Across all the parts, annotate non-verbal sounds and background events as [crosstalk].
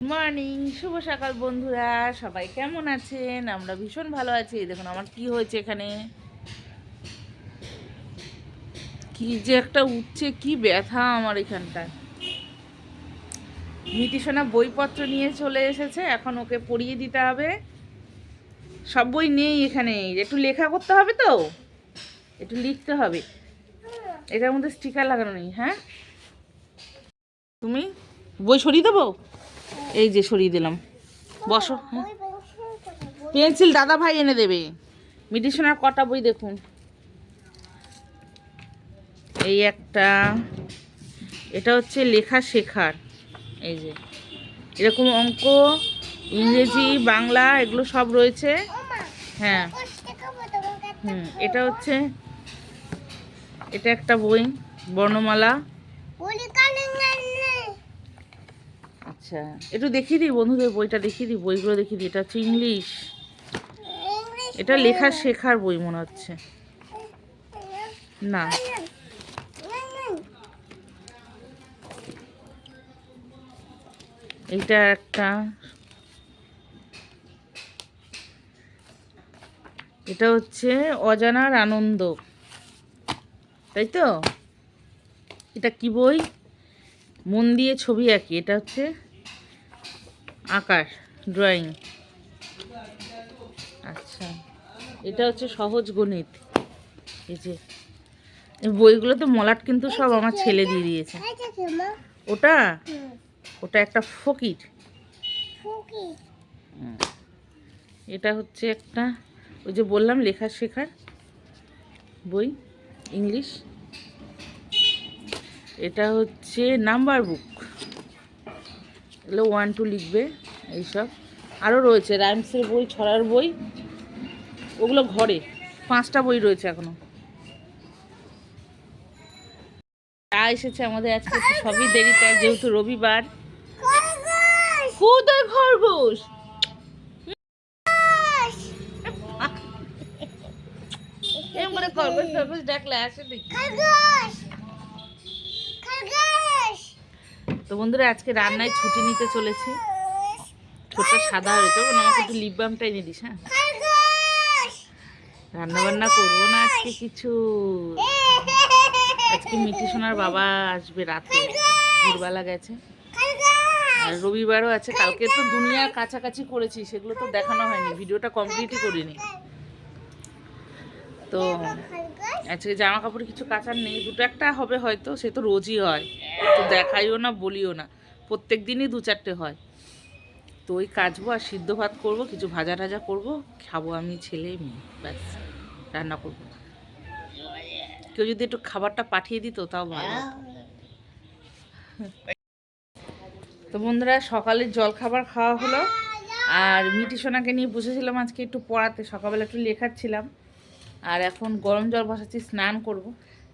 Morning শুভ সকাল বন্ধুরা, সবাই কেমন আছেন? আমরা ভীষণ ভালো আছি। দেখুন, আমার কি হয়েছে এখানে? কি যে একটা উঠছে, কি ব্যথা আমার এখানটায়। মিটিসোনা বইপত্র নিয়ে চলে এসেছে, এখন ওকে পড়িয়ে দিতে হবে। সব বই নেই এখানে, একটু লেখা করতে হবে তো? একটু লিখতে হবে। এটার মধ্যে স্টিকার লাগানো নেই হ্যাঁ? তুমি? বই সরিয়ে দেবো? এই যে সরিয়ে দিলাম। বসো হ্যাঁ। পেন্সিল দাদা ভাই এনে দেবে। মিডিশনার কটা বই দেখুন। এই একটা, এটা হচ্ছে লেখা শেখার। এই যে, এরকম অঙ্ক, ইংরেজি, বাংলা, এগুলো সব রয়েছে। হ্যাঁ। হুম, এটা হচ্ছে, এটা একটা বই, বর্ণমালা। আচ্ছা একটু দেখিয়ে দিই বন্ধুদের বইটা দেখিয়ে দিই, বইগুলো দেখিয়ে দিই, এটা হচ্ছে ইংলিশ। এটা লেখা শেখার বই মনে হচ্ছে। না। এটা একটা। এটা হচ্ছে অজানার আনন্দ। তাই তো? এটা কি বই? মন দিয়ে ছবি আঁকি, এটা হচ্ছে আঁকার ড্রয়িং আচ্ছা এটা হচ্ছে সহজ গণিত। এই যে বইগুলো তো মলাট কিন্তু সব আমার ছেলে দিয়ে দিয়েছে। ওটা? ওটা একটা ফকির। এটা হচ্ছে একটা ওই যে বললাম লেখা শেখার বই ইংলিশ। এটা হচ্ছে নাম্বার বুক। এগুলো ওয়ান টু লিখবে এইসব। আরও রয়েছে রাইমসের বই ছড়ার বই ওগুলো ঘরে। পাঁচটা বই রয়েছে এখনও। চা এসেছে আমাদের আজকে সবই দেরিতে যেহেতু রবিবার। কোথায় খরগোশ! খরগোশ! খরগোশ ডাকলে আসে দেখি। তো বন্ধুরা, আজকে রান্নায় ছুটি নিতে চলেছি। ছোটটা সাদা হয়ে তো আমাকে একটু লিপ বামটা এনে দিস হ্যাঁ? রান্না বান্না করব না আজকে কিছু। আজকে মিটি সোনার বাবা আসবে রাতে ভোরবেলা গেছে। আর রবিবারও আছে, কালকে তো দুনিয়া কাছাকাছি করেছি, সেগুলো তো দেখানো হয়নি, ভিডিওটা কমপ্লিটই করিনি। তো আজকে জামা কাপড় কিছু কাচার নেই, দুটো একটা হবে হয়তো, সে তো রোজই হয়। তো দেখাইও না, বলিও না। প্রত্যেক দিনই দু চারটে হয়। তো ওই কাচবো আর সিদ্ধ ভাত করব, কিছু ভাজা টাজা করব, খাব আমি ছেলে, মেয়ে, ব্যাস, রান্না করব। কেউ যদি একটু খাবারটা পাঠিয়ে দিত, তাও ভালো তো বন্ধুরা, সকালের জল খাবার খাওয়া হলো। আর মিটি সোনাকে নিয়ে বসেছিলাম আজকে একটু পড়াতে, সকালবেলা একটু লেখাচ্ছিলাম। আর এখন গরম জল বসাচ্ছি, স্নান করব।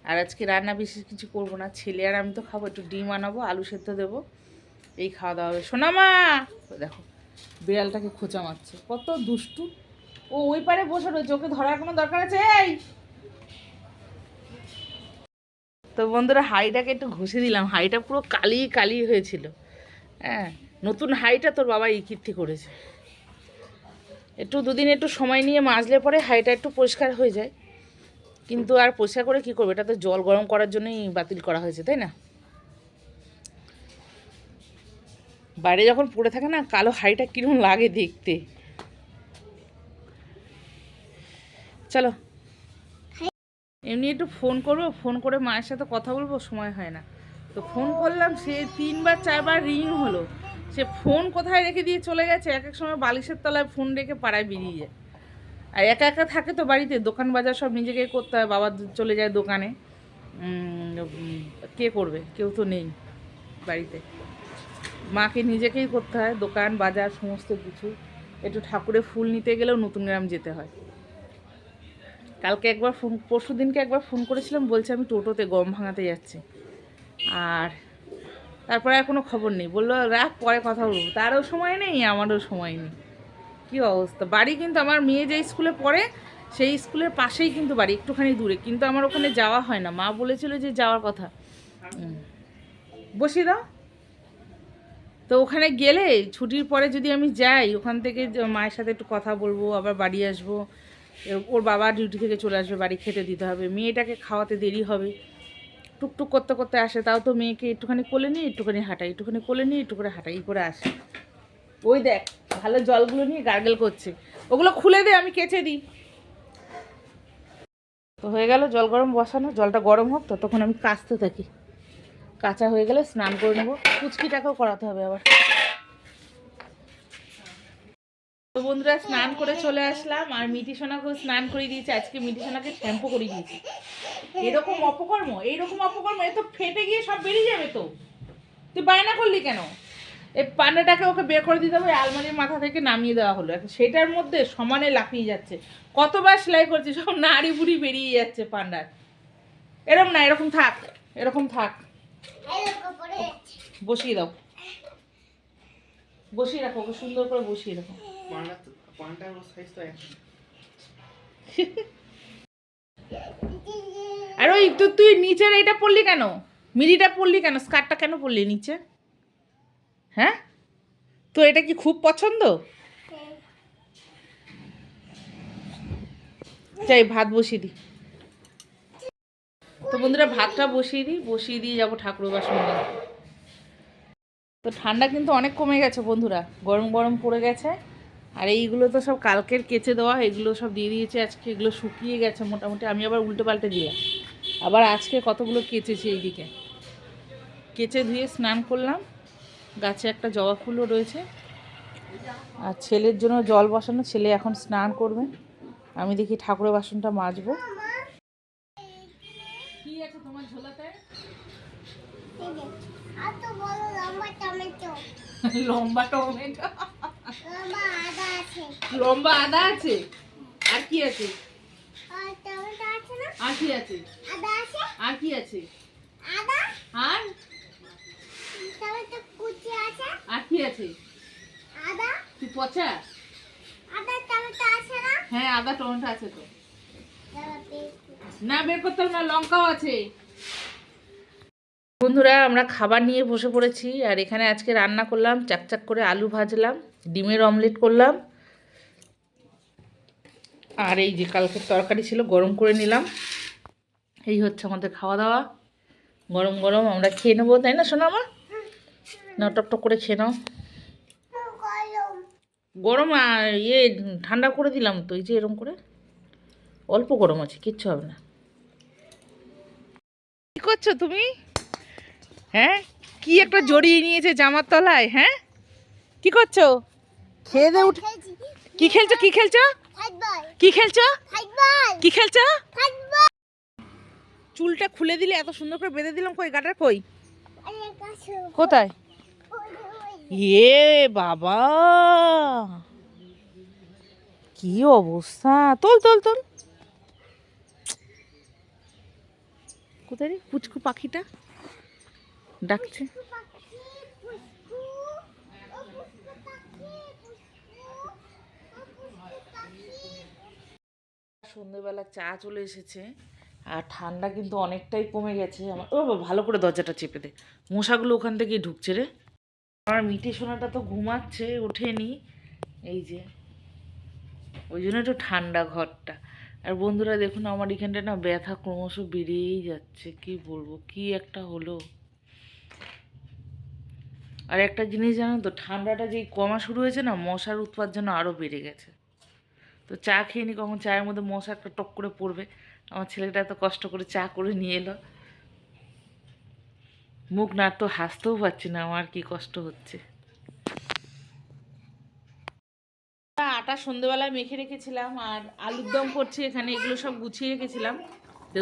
আর আজকে রান্না বিশেষ কিছু করব না। ছেলে আর আমি তো খাব, একটু ডিম আনাবো, আলু সেদ্ধ দেবো। এই খাওয়া দাওয়া হবে। সোনা মা! দেখো, বিড়ালটাকে খোঁচা মারছে। কত দুষ্টু। ও ওই পারে বসে রয়েছে, ওকে ধরার কোনো দরকার আছে? এই! তো বন্ধুরা, হাইটাকে একটু ঘষে দিলাম হাইটা পুরো কালি কালি হয়েছিল। হ্যাঁ নতুন হাইটা তোর বাবা কীর্তি করেছে। একটু দুদিন একটু সময় নিয়ে মাজলে পরে হাইটা একটু পরিষ্কার হয়ে যায়। কিন্তু আর পরিষ্কার করে কী করবে? এটা তো জল গরম করার জন্যই বাতিল করা হয়েছে, তাই না? বাইরে যখন পড়ে থাকে না, কালো হাইটা কীরকম লাগে দেখতে। চলো। এমনি একটু ফোন করব, ফোন করে মায়ের সাথে কথা বলব, সময় হয় না। তো ফোন করলাম, সে তিনবার, চারবার রিং হলো। সে ফোন কোথায় রেখে দিয়ে চলে গেছে? এক এক সময় বালিশের তলায় ফোন রেখে পাড়ায় বেরিয়ে যায়। আর একা একা থাকে তো বাড়িতে, দোকান বাজার সব নিজেকেই করতে হয়, বাবা চলে যায় দোকানে। কে করবে? কেউ তো নেই বাড়িতে। মাকে নিজেকেই করতে হয়, দোকান, বাজার, সমস্ত কিছু। একটু ঠাকুরের ফুল নিতে গেলেও নতুন গ্রাম যেতে হয়। কালকে একবার ফোন পরশু দিনকে একবার ফোন করেছিলাম, বলছে আমি টোটোতে গম ভাঙাতে যাচ্ছি। আর তারপরে আর কোনো খবর নেই। বলল, রাখ, পরে কথা বলব। তারও সময় নেই, আমারও সময় নেই। কী অবস্থা? বাড়ি কিন্তু আমার মেয়ে যে স্কুলে পড়ে, সেই স্কুলের পাশেই কিন্তু বাড়ি, একটুখানি দূরে। কিন্তু আমার ওখানে যাওয়া হয় না। মা বলেছিল যে যাওয়ার কথা। বসিয়ে দাও। তো ওখানে গেলে ছুটির পরে যদি আমি যাই, ওখান থেকে মায়ের সাথে একটু কথা বলব, আবার বাড়ি আসব। ওর বাবা ডিউটি থেকে চলে আসবে, বাড়ি খেতে দিতে হবে। মেয়েটাকে খাওয়াতে দেরি হবে। টুকটুক করতে করতে আসে, তাও তো মেয়েকে একটুখানি কোলে নিয়ে, একটুখানি হাঁটাই, একটুখানি কোলে নিয়ে একটু করে হাঁটাই করে আসে। ওই দেখ, ভালো জলগুলো নিয়ে গার্গেল করছে। ওগুলো খুলে দে, আমি কেচে দিই। তো হয়ে গেল জল গরম বসানো, জলটা গরম হোক তো তখন আমি কাচতে থাকি। কাঁচা হয়ে গেলে স্নান করে নেব। কুচকিটাকেও করাতে হবে আবার। তো বন্ধুরা, স্নান করে চলে আসলাম আর মিটি সোনাকেও স্নান করে দিয়েছি। আজকে মিটি সোনাকে শ্যাম্পু করে দিয়েছি। এরকম অপকর্ম এইরকম অপকর্ম, এ তো ফেটে গিয়ে সব বেরিয়ে যাবে তো। তুই বায়না করলি কেন? এই পান্ডাটাকে ওকে বের করে দিতে হবে, আলমারির মাথা থেকে নামিয়ে দেওয়া হলো। এখন সেটার মধ্যে সমানে লাফিয়ে যাচ্ছে। কতবার সেলাই করছে, সব নাড়ি বুড়ি বেরিয়ে যাচ্ছে পান্ডার। এরকম না, এরকম থাক এরকম থাক। বসিয়ে দাও। বসিয়ে রাখো, ওকে সুন্দর করে বসিয়ে রাখো। [laughs] আর ওই তো তুই নিচের এইটা পড়লি কেন? মিডিটা পরলি কেন? স্কার্টটা কেন পরলি নিচে? হ্যাঁ? তো এটা কি খুব পছন্দ? যাই, ভাত বসিয়ে দিই তো বন্ধুরা, ভাতটা বসিয়ে দিই বসিয়ে দিয়ে যাব ঠাকুর বাসন। তো ঠান্ডা কিন্তু অনেক কমে গেছে বন্ধুরা। গরম গরম পড়ে গেছে। আর এইগুলো তো সব কালকের কেচে দেওয়া এগুলো সব দিয়ে দিয়েছে আজকে এগুলো শুকিয়ে গেছে মোটামুটি। আমি আবার উল্টে পাল্টে দিলাম। আবার আজকে কতগুলো কেচেছি এইদিকে। কেচে ধুয়ে স্নান করলাম। গাছে একটা জবা ফুলও রয়েছে। আর ছেলের জন্য জল বসানো ছেলে এখন স্নান করবে। আমি দেখি ঠাকুরের বাসনটা মাজবো। কি আছে তোমার ঝোলাতে? লম্বা টমেটো। [laughs] লম্বা আদা আছে। আর কি আছে? আর কি আছে? আর কি আছে? আর? আর কি আছে? তুই পচা? হ্যাঁ আদা টমেটো আছে তো। না বের করতে হবে না লঙ্কাও আছে। বন্ধুরা, আমরা খাবার নিয়ে বসে পড়েছি আর এখানে আজকে রান্না করলাম, চাকচাক করে আলু ভাজলাম, ডিমের অমলেট করলাম। আর এই যে কালকের তরকারি ছিল, গরম করে নিলাম। এই হচ্ছে আমাদের খাওয়া দাওয়া। গরম গরম, আমরা খেয়ে নেব, তাই না শোনো আমার না টপ করে খেয়ে নাও। গরম আর ইয়ে ঠান্ডা করে দিলাম তো, এই যে এরম করে। অল্প গরম আছে, কিচ্ছু হবে না। কি করছ তুমি? হ্যাঁ? কি একটা জড়িয়ে নিয়েছে জামার তলায় হ্যাঁ? কি করছ? খেয়ে দে উঠ। কি খেলছো? কি খেলছো? কি খেলছো? কি খেলছো? চুলটা খুলে দিলে এত সুন্দর করে বেঁধে দিলাম কই? গাটার কই? কোথায়? এ বাবা! কি অবস্থা? তোল তোল তোল। কোথায় রে পুচকু পাখিটা? ডাকছে। সন্ধেবেলা চা চলে এসেছে, আর ঠান্ডা কিন্তু অনেকটাই কমে গেছে। আমার ও ভালো করে দরজাটা চেপে দে। মশাগুলো ওখান থেকেই ঢুকছে রে। আমার মিঠে সোনাটা তো ঘুমাচ্ছে, ওঠেনি। এই যে, ওই জন্য একটু ঠান্ডা ঘরটা। আর বন্ধুরা, দেখুন, আমার এখানটা না ব্যথা ক্রমশ বেড়েই যাচ্ছে। কি বলব, কি একটা হলো? আর একটা জিনিস জানো তো, ঠান্ডাটা যেই কমা শুরু হয়েছে না, মশার উৎপাত যেন আরও বেড়ে গেছে। তো চা খেয়ে নি কখন, চায়ের মধ্যে মশা একটা টক করে পড়বে। আমার ছেলেটা এত কষ্ট করে চা করে নিয়ে এলো। মুখ না তো হাসতেও পারছি না, আমার কি কষ্ট হচ্ছে। আটা সন্ধেবেলায় মেখে রেখেছিলাম, আর আলুর দম করছি এখানে, এগুলো সব গুছিয়ে রেখেছিলাম।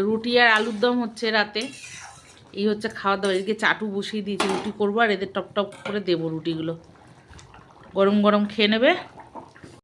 রুটি আর আলুর দম হচ্ছে রাতে। এই হচ্ছে খাওয়া দাওয়া এদিকে চাটু বসিয়ে দিয়েছি, রুটি করব, আর এদের টপ টপ করে দেবো রুটিগুলো। গরম গরম খেয়ে নেবে।